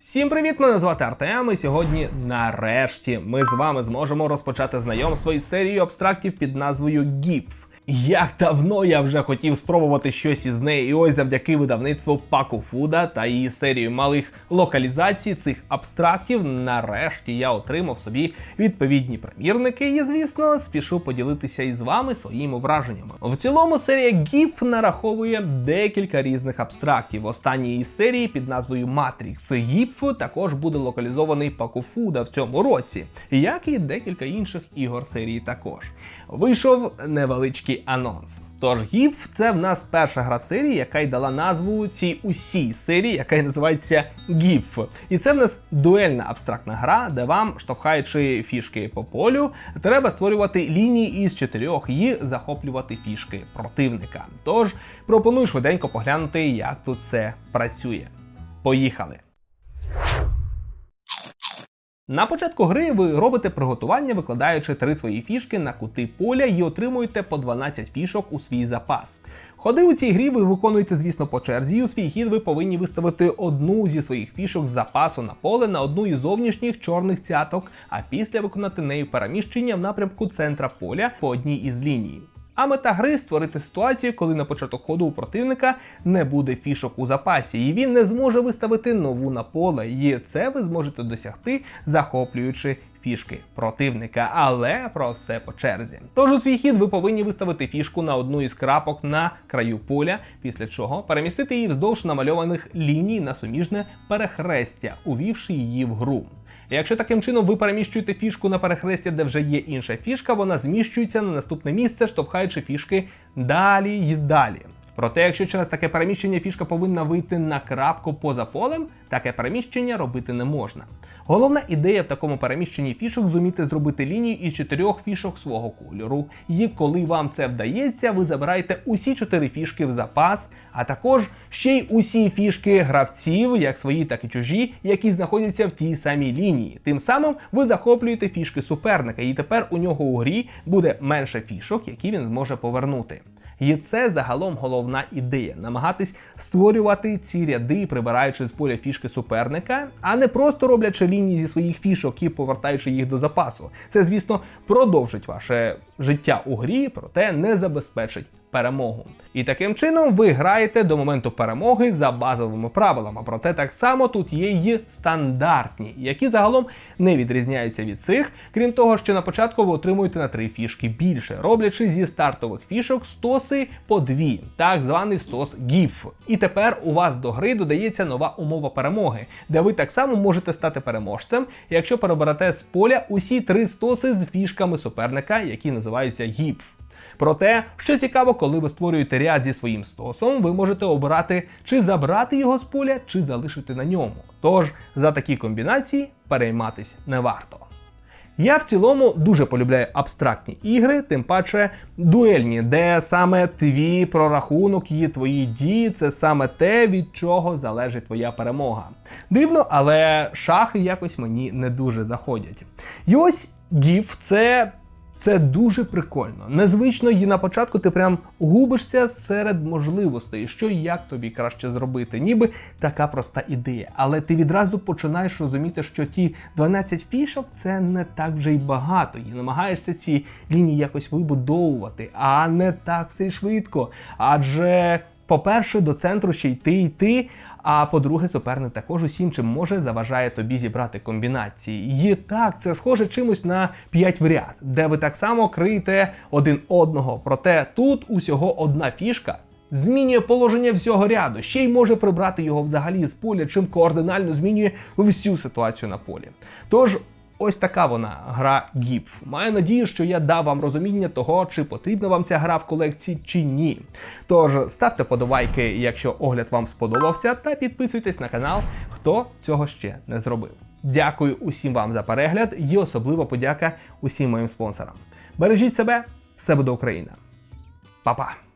Всім привіт! Мене звати Артем, і сьогодні нарешті ми з вами зможемо розпочати знайомство із серією абстрактів під назвою GIF. Як давно я вже хотів спробувати щось із неї, і ось завдяки видавництву Паку Фуда та її серію малих локалізацій цих абстрактів, нарешті я отримав собі відповідні примірники і, звісно, спішу поділитися із вами своїми враженнями. В цілому серія GIF нараховує декілька різних абстрактів. Останній із серії під назвою Matrix GIF також буде локалізований Паку Фуда в цьому році, як і декілька інших ігор серії також. Вийшов невеличкий анонс. Тож GIF – це в нас перша гра серії, яка й дала назву цій усій серії, яка й називається GIF. І це в нас дуельна абстрактна гра, де вам, штовхаючи фішки по полю, треба створювати лінії із чотирьох і захоплювати фішки противника. Тож пропоную швиденько поглянути, як тут все працює. Поїхали! На початку гри ви робите приготування, викладаючи три свої фішки на кути поля і отримуєте по 12 фішок у свій запас. Ходи у цій грі ви виконуєте, звісно, по черзі. У свій хід ви повинні виставити одну зі своїх фішок з запасу на поле на одну із зовнішніх чорних цяток, а після виконати нею переміщення в напрямку центра поля по одній із ліній. А мета гри створити ситуацію, коли на початок ходу у противника не буде фішок у запасі, і він не зможе виставити нову на поле. І це ви зможете досягти, захоплюючи фішки противника, але про все по черзі. Тож у свій хід ви повинні виставити фішку на одну із крапок на краю поля, після чого перемістити її вздовж намальованих ліній на суміжне перехрестя, увівши її в гру. Якщо таким чином ви переміщуєте фішку на перехрестя, де вже є інша фішка, вона зміщується на наступне місце, штовхаючи фішки далі й далі. Проте, якщо через таке переміщення фішка повинна вийти на крапку поза полем, таке переміщення робити не можна. Головна ідея в такому переміщенні фішок зуміти зробити лінію із чотирьох фішок свого кольору. І коли вам це вдається, ви забираєте усі чотири фішки в запас, а також ще й усі фішки гравців, як свої, так і чужі, які знаходяться в тій самій лінії. Тим самим ви захоплюєте фішки суперника, і тепер у нього у грі буде менше фішок, які він зможе повернути. І це загалом головна ідея намагатись створювати ці ряди, прибираючи з поля фішки суперника, а не просто роблячи лінії зі своїх фішок і повертаючи їх до запасу. Це, звісно, продовжить ваше життя у грі, проте не забезпечить перемогу. І таким чином ви граєте до моменту перемоги за базовими правилами. Проте так само тут є й стандартні, які загалом не відрізняються від цих, крім того, що на початку ви отримуєте на три фішки більше, роблячи зі стартових фішок стоси по дві, так званий стос GIF. І тепер у вас до гри додається нова умова перемоги, де ви так само можете стати переможцем, якщо переберете з поля усі три стоси з фішками суперника, які називаються GIF. Проте, що цікаво, коли ви створюєте ряд зі своїм стосом, ви можете обирати, чи забрати його з поля, чи залишити на ньому. Тож за такі комбінації перейматись не варто. Я в цілому дуже полюбляю абстрактні ігри, тим паче дуельні, де саме твій прорахунок і твої дії це саме те, від чого залежить твоя перемога. Дивно, але шахи якось мені не дуже заходять. І ось GIF – це це дуже прикольно. Незвично і на початку ти прям губишся серед можливостей, що і як тобі краще зробити. Ніби така проста ідея. Але ти відразу починаєш розуміти, що ті 12 фішок це не так вже й багато. І намагаєшся ці лінії якось вибудовувати, а не так все й швидко. Адже. По-перше, до центру ще йти йти. А по-друге, суперник також усім, чим може, заважає тобі зібрати комбінації. І так, це схоже чимось на 5 в ряд, де ви так само криєте один одного. Проте тут усього одна фішка. Змінює положення всього ряду, ще й може прибрати його взагалі з поля, чим координально змінює всю ситуацію на полі. Тож Ось така вона гра GIF. Маю надію, що я дав вам розуміння того, чи потрібна вам ця гра в колекції чи ні. Тож ставте подобайки, якщо огляд вам сподобався, та підписуйтесь на канал, хто цього ще не зробив. Дякую усім вам за перегляд і особливо подяка усім моїм спонсорам. Бережіть себе, все буде Україна. Па-па!